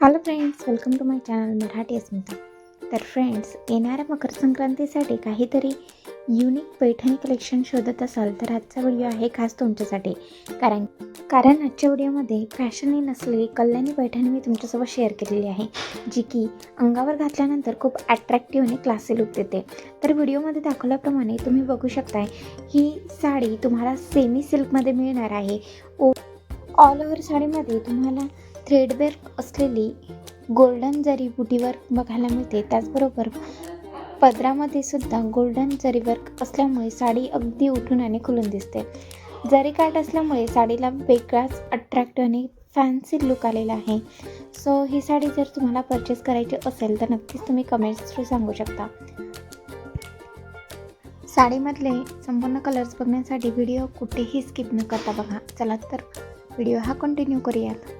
Hello friends welcome to my channel Marathi Asmita तर friends येणाऱ्या मकर संक्रांतीसाठी काहीतरी युनिक पैठणी कलेक्शन शोधत असाल तर आजचा व्हिडिओ आहे खास तुमच्यासाठी. कारण कारण आजच्या व्हिडिओमध्ये फॅशनही नसलेली कल्याणी पैठणी मी तुमच्यासोबत शेअर केलेली आहे जी की अंगावर घातल्यानंतर खूप ॲट्रॅक्टिव्ह आणि क्लासी लुक देते. तर व्हिडिओमध्ये दाखवल्याप्रमाणे तुम्ही बघू शकताय ही साडी तुम्हाला सेमी सिल्कमध्ये मिळणार आहे. ओ ऑल ओव्हर साडीमध्ये तुम्हाला थ्रेडवर्क असलेली गोल्डन जरी बुटीवर बघायला मिळते त्याचबरोबर पदरामध्ये सुद्धा गोल्डन जरी वर्क असल्यामुळे साडी अगदी उठून आणि खुलून दिसते. जरी काट असल्यामुळे साडीला वेगळाच अट्रॅक्टिव्ह आणि फॅन्सी लुक आलेला आहे. सो ही साडी जर तुम्हाला परचेस करायची असेल तर नक्कीच तुम्ही कमेंट्स थ्रू सांगू शकता. साडीमधले संपूर्ण कलर्स बघण्यासाठी व्हिडिओ कुठेही स्किप न करता बघा. चला तर व्हिडिओ हा कंटिन्यू करूयात.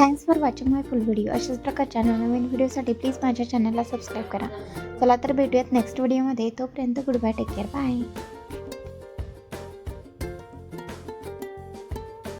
Thanks for watching my full video अशाच प्रकारच्या नवीन व्हिडिओसाठी प्लीज माझ्या चॅनलला सबस्क्राईब करा. चला तर भेटूयात नेक्स्ट व्हिडिओमध्ये तोपर्यंत good bye take care bye